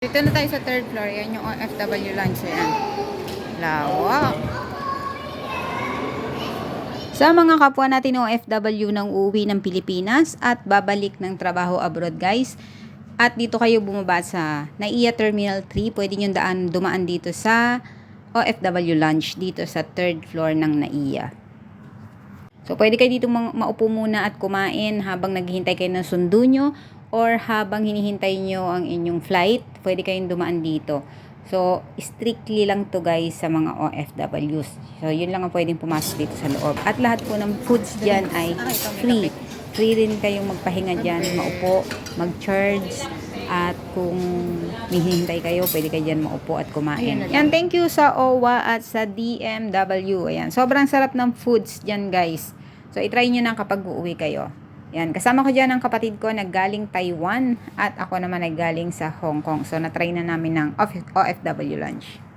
Dito na tayo sa third floor. Yan yung OFW lunch. Yan. Lawak. Sa mga kapwa natin OFW nang uuwi ng Pilipinas at babalik ng trabaho abroad guys, at dito kayo bumaba sa NAIA Terminal 3, pwede nyo daan, dumaan dito sa OFW Lunch dito sa third floor ng NAIA. So, pwede kayo dito ma- maupo muna at kumain habang naghihintay kayo ng sundo nyo or habang hinihintay nyo ang inyong flight, pwede kayong dumaan dito. So, strictly lang to guys sa mga OFWs. So, yun lang ang pwedeng pumasok dito sa loob. At lahat po ng foods dyan ay free. Free rin kayong magpahinga dyan, maupo, mag-charge, at kung hihintay kayo, pwede kayo dyan maupo at kumain. Yan, thank you sa OWA at sa DMW. Ayan, sobrang sarap ng foods dyan guys. So, itry nyo na kapag uuwi kayo. Yan, kasama ko dyan ang kapatid ko naggaling Taiwan at ako naman naggaling sa Hong Kong. So, natry na namin ng OFW lunch.